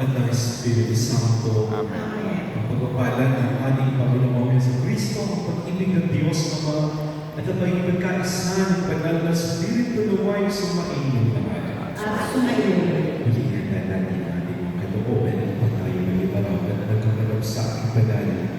at ng Espiritu Santo. Amen. Ang pagpapala ng ating Panginoong sa Kristo, ang pag-ibig ng Diyos Ama, at ang pagiging pagkaisa ng banal na Espiritu naway sumainyo lahat. At sumayon. Hulihan na natin ang ating mga kalooban at tayo malibaragan na nagkakalap sa ating banal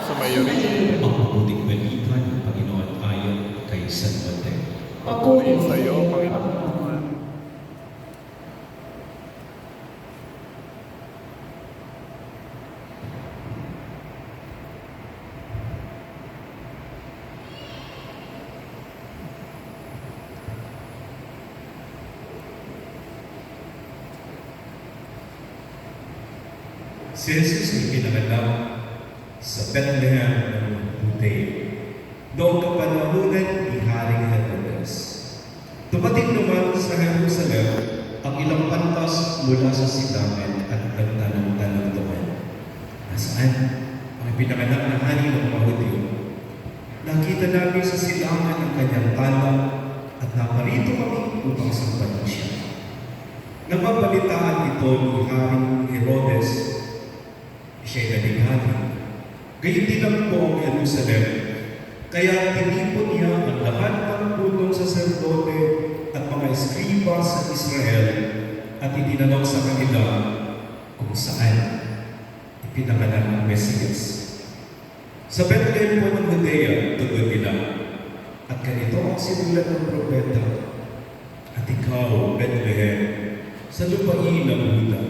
Sumayo rin. Ang mabuting balita ng Panginoon ayon kay San Mateo. Papuri sa iyo, Panginoon. Si Jesus ay pinanganak sa Bethlehem ng Judea. Noong kapanahunan ni Haring Herodes. Tumating naman sa Jerusalem ang ilang pantas mula sa silangan at nagtanong-tanong doon. Nasaan ang pinanganak na hari ng mga Hudyo? Nakita namin sa silangan ang kanyang tala at naparito kami upang sambahin siya. Napabalitaan ito ni Haring Herodes siya'y nalighali. Gayun din lang po ang Jerusalem. Kaya tinipon niya ang lahat ng punong saserdote at mga eskriba sa Israel at itinanong sa kanila kung saan ipinanganak ang Mesiyas. Sa Bethlehem po ng Judea, tugon nila, at ganito ang sinulat ng propeta, at ikaw, Bethlehem, sa lupain ng Huda,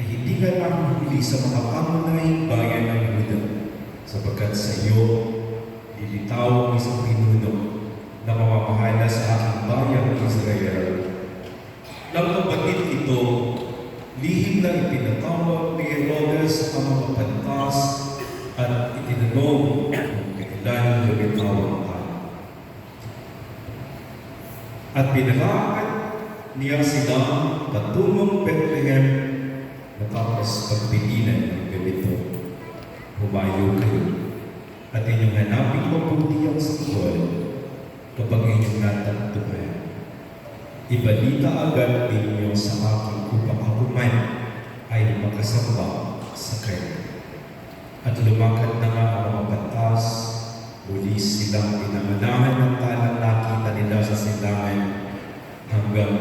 ay hindi ka nahuhuli sa mga pangunahing bayan ng Huda, sapagkat sa iyo, lilitaw ang isang pinuno na mamamahala sa aking bayan ng Israel. Nang nabatid ito, lihim na ipinatawag ni Herodes ang mga pantas at itinanong kung kailan lumitaw ka. At pinalakan niya sila patungong Bethlehem matapos pagpilinan ng ganito. Humayo kayo at inyong hanapin mabuti ang sanggol kapag inyong natagpuan. Ibalita agad ninyo sa akin upang ako man ay makasamba sa kayo. At lumakad na nga ang mga batas, muli silang pinamanahan ng talang nakita nila sa silangan hanggang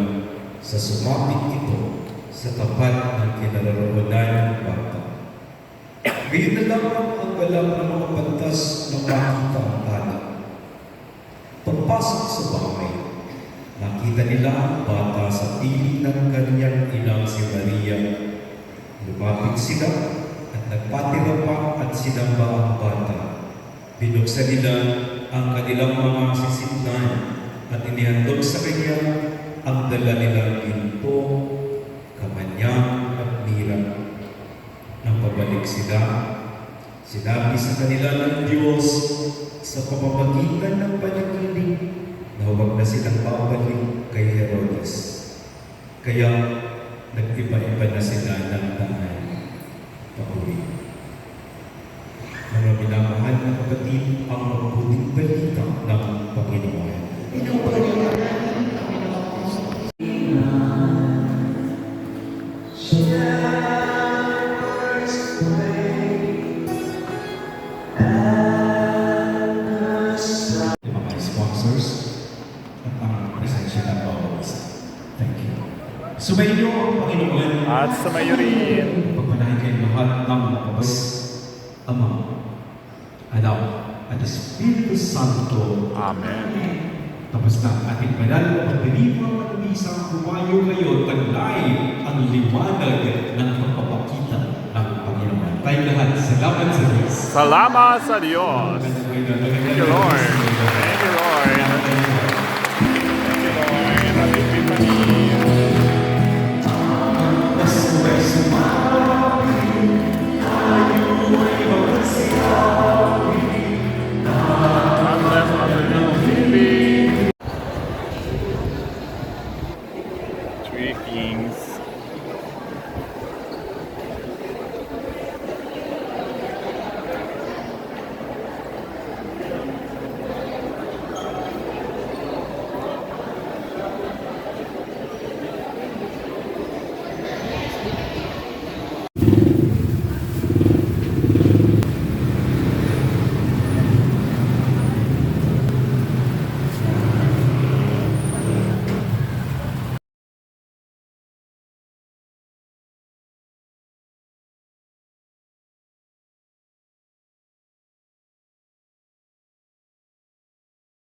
sa sumapit ito sa tapat ng kinaroroonan ng bata. Ngayon na lamang ang galang ng mga makita ang tala. Pagpasok sa bahay, nakita nila ang bata sa piling ng kanyang inang si Maria. Lumapit sila at nagpatira pa at sinamba ang bata. Binuksan nila ang kanilang mga sisimnan at inihandog sa kanya ang dala nilang ginto, kamanyang at mira nang pabalik sila. Sinabi sa kanila ng Diyos sa pamamagitan ng panikilig na huwag na silang babalik kay Herodes. Kaya nag-iba-iba na sila ng daan pauwi. Mga minamahal na kapatid ang mabuting balita ng Panginoon. At sumayo rin. Pagpanahin kayo lahat ng makabas Ama, Anak, at Espiritu Santo. Amen. Tapos na ang ating banal na pagdiriwang at isang humayo kayo, taglay ang liwanag ng pagpapakita ng Panginoon. Tayo lahat, salamat sa Diyos. Salamat sa Diyos. Thank Thank you, Lord. Thank you, Lord. greetings.